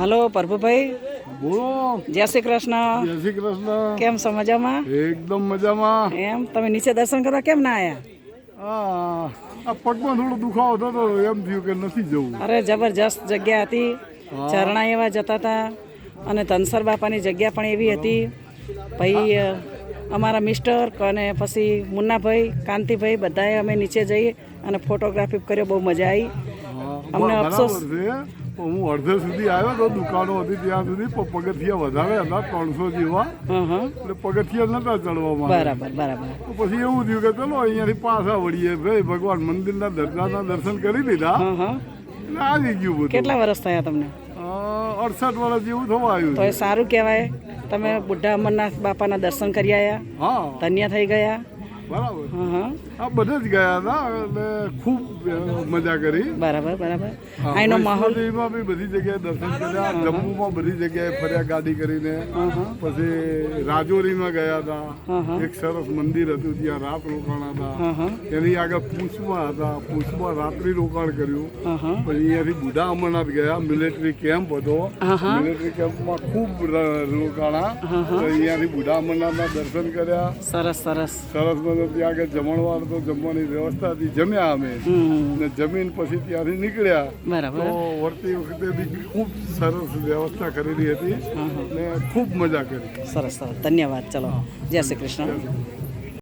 Hello Prabhubhai. બોલો. જય શ્રી કૃષ્ણ. જય શ્રી કૃષ્ણ. કેમ છો મજામાં? એકદમ મજામાં. એમ તમે નીચે દર્શન કરવા કેમ ના આવ્યા આ પગમાં થોડો દુખાવો થતો એમ થયું કે નથી જવું. અરે જબરજસ્ત જગ્યા હતી. ઝરણા એવા જતા હતા અને ધનસર બાપાની જગ્યા પણ એવી હતી. પછી અમારા મિસ્ટર અને પછી મુન્નાભાઈ કાંતિભાઈ બધાએ અમે નીચે જઈ અને ફોટોગ્રાફી કર્યો બહુ મજા આવી. અમને અફસોસ- હું અડધે સુધી આવ્યો તો દુકાનો હતી ત્યાં સુધી પણ પગથિયા વધારે હતા ત્રણસો જેવા. હં હં. એટલે પગથિયા નતા ચડવામાં બરાબર બરાબર. પછી એવું થયું કે ચલો અહીંયાથી પાછા વળીએ. ભાઈ ભગવાન મંદિરના દરગાહના દર્શન કરી લીધા. હં હં. એટલે આવી ગયું બધું. કેટલા વર્ષ થયા તમને? અડસઠ વર્ષ જેવું થવા આવ્યું તો એ સારું કહેવાય. તમે બુઢા અમરનાથ બાપાના દર્શન કરી આવ્યા હા. ધન્ય થઈ ગયા? બરાબર. આ બધા જ ગયા હતા એટલે ખૂબ મજા કરી. બરાબર બરાબર. હા, માહોલ? વૈષ્ણોદેવીમાં બી બધી જગ્યાએ દર્શન કર્યા જમ્મુમાં બધી જગ્યાએ ફર્યા ગાડી કરીને. પછી રાજોરીમાં ગયા હતા. એક સરસ મંદિર હતું ત્યાં રાત રોકાણા હતા. એની આગળ પૂંછમાં હતા. પૂંછમાં રાત્રિ રોકાણ કર્યું. પછી અહીંયાથી બુઢા અમરનાથ ગયા. મિલિટરી કેમ્પ હતો. મિલિટરી કેમ્પમાં ખૂબ રોકાણા. અહીંયાથી બુઢા અમરનાથના દર્શન કર્યા. સરસ સરસ. સરસ મજા ત્યાં આગળ જમણવાર તો જમવાની વ્યવસ્થા હતી જમ્યા અમે. ને જમીન પછી ત્યાંથી નીકળ્યા. તો વળતી વખતે બી ખૂબ સરસ વ્યવસ્થા કરેલી હતી ને ખૂબ મજા કરી. સરસ સરસ. ધન્યવાદ. ચલો. જય શ્રી કૃષ્ણ.